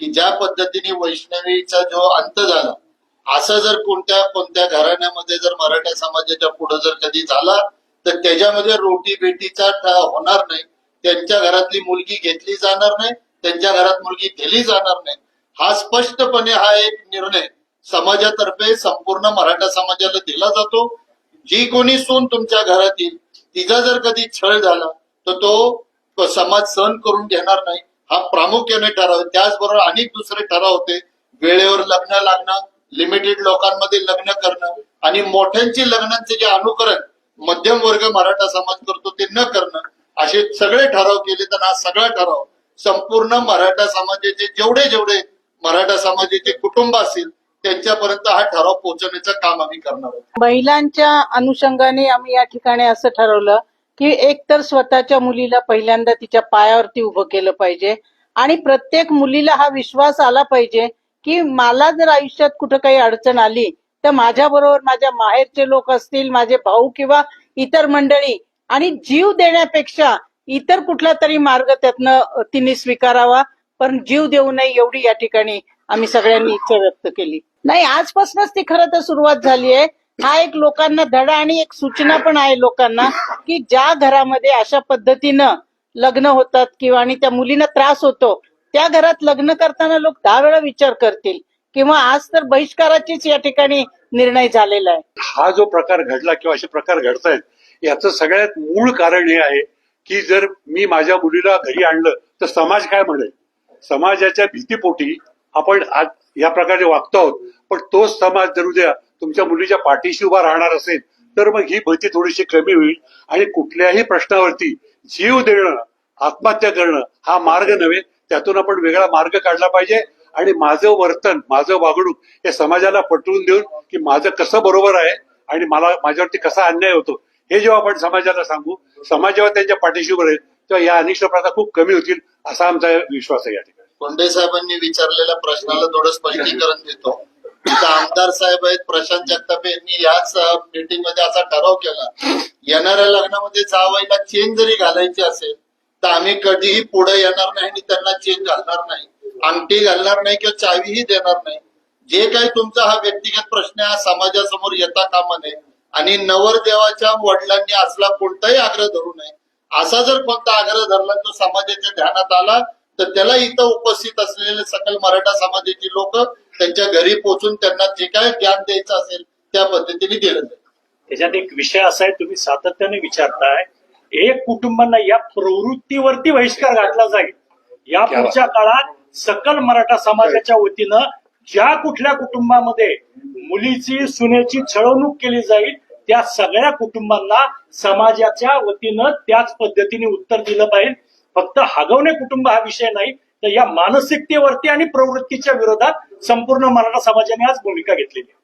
की ज्या पद्धतीने वैष्णवीचा जो अंत झाला असं जर कोणत्या कोणत्या घराण्यामध्ये जर मराठा समाजाच्या पुढे जर कधी झाला तर त्याच्यामध्ये रोटी बेटीचा होणार नाही. त्यांच्या घरातली मुलगी घेतली जाणार नाही त्यांच्या घरात मुलगी दिली जाणार नाही. हा स्पष्टपणे हा एक निर्णय समाजातर्फे संपूर्ण मराठा समाजाला दिला जातो. जी कोणी सून तुमच्या घरात येईल तिचा जर कधी छळ झाला तर तो समाज सहन करून घेणार नाही. हा प्रामुख्याने ठराव त्याचबरोबर अनेक दुसरे ठराव होते. वेळेवर लग्न लागणं लिमिटेड लोकांमध्ये लग्न करणं आणि मोठ्यांची लग्नांचे जे अनुकरण मध्यम वर्ग मराठा समाज करतो ते न करणं असे सगळे ठराव केले तर हा सगळा ठराव संपूर्ण मराठा समाजाचे जेवढे जेवढे मराठा समाजाचे कुटुंब असतील त्यांच्यापर्यंत हा ठराव पोहोचवण्याचं काम आम्ही करणार आहोत. महिलांच्या अनुषंगाने आम्ही या ठिकाणी असं ठरवलं की एकतर स्वतःच्या मुलीला पहिल्यांदा तिच्या पायावरती उभं केलं पाहिजे आणि प्रत्येक मुलीला हा विश्वास आला पाहिजे की मला जर आयुष्यात कुठं काही अडचण आली तर माझ्या बरोबर माझ्या माहेरचे लोक असतील माझे भाऊ किंवा इतर मंडळी आणि जीव देण्यापेक्षा इतर कुठला तरी मार्ग त्यातनं तिने स्वीकारावा. पण जीव देऊ नये एवढी या ठिकाणी आम्ही सगळ्यांनी इच्छा व्यक्त केली. नाही आजपासूनच ती खरं तर सुरुवात झाली आहे. हा एक लोकांना धडा आणि एक सूचना पण आहे लोकांना की ज्या घरामध्ये अशा पद्धतीनं लग्न होतात किंवा आणि त्या मुलींना त्रास होतो त्या घरात लग्न करताना लोक दहा वेळा विचार करतील किंवा आज तर बहिष्काराचीच या ठिकाणी निर्णय झालेला आहे. हा जो प्रकार घडला किंवा असे प्रकार घडतायत याचं सगळ्यात मूळ कारण हे आहे की जर मी माझ्या मुलीला घरी आणलं तर समाज काय म्हणेल? समाजाच्या भीतीपोटी आपण आज या प्रकारे वागतो आहोत पण तोच समाज जर उद्या तुमच्या मुलीच्या पाठीशी उभा राहणार असेल तर मग ही भीती थोडीशी कमी होईल. आणि कुठल्याही प्रश्नावरती जीव देणं आत्महत्या करणं हा मार्ग नव्हे त्यातून आपण वेगळा मार्ग काढला पाहिजे. आणि माझं वर्तन माझं वागणूक हे समाजाला पटवून देऊन की माझं कसं बरोबर आहे आणि मला माझ्यावरती कसा अन्याय होतो हे जेव्हा आपण समाजाला सांगू समाज जेव्हा त्यांच्या पाठीशी उभं राहील तेव्हा या अनिष्ट प्रथा खूप कमी होतील असा आमचा विश्वास आहे या ठिकाणी. कोंडे साहेबांनी विचारलेल्या प्रश्नाला थोडं स्पष्टीकरण देतो. तिथं आमदार साहेब आहेत प्रशांत जगताप यांनी याच मीटिंगमध्ये असा ठराव केला. येणाऱ्या लग्नामध्ये जावायला चेन जरी घालायची असेल तर आम्ही कधीही पुढे येणार नाही आणि त्यांना चेन घालणार नाही. अंगठी घालणार नाही किंवा चावीही देणार नाही. जे काही तुमचा हा व्यक्तिगत प्रश्न हा समाजासमोर येता कामा नये. आणि नवरदेवाच्या वडिलांनी असला कोणताही आग्रह धरू नये. असा जर कोणता आग्रह धरला तो समाजाच्या ध्यानात आला तर त्याला इथं उपस्थित असलेले सकल मराठा समाजाची लोक त्यांच्या घरी पोहोचून त्यांना जे काय ज्ञान द्यायचं असेल त्या पद्धतीने दिलं जाईल. त्याच्यात एक विषय असा आहे तुम्ही सातत्याने विचारताय. एक कुटुंबांना या प्रवृत्तीवरती बहिष्कार घातला जाईल. या पुढच्या काळात सकल मराठा समाजाच्या वतीनं ज्या कुठल्या कुटुंबामध्ये मुलीची सुनेची छळवणूक केली जाईल त्या सगळ्या कुटुंबांना समाजाच्या वतीनं त्याच पद्धतीने उत्तर दिलं पाहिजे. फक्त हागवणे कुटुंब हा विषय नाही तर या मानसिकतेवरती आणि प्रवृत्तीच्या विरोधात संपूर्ण मराठा समाजाने आज भूमिका घेतलेली आहे.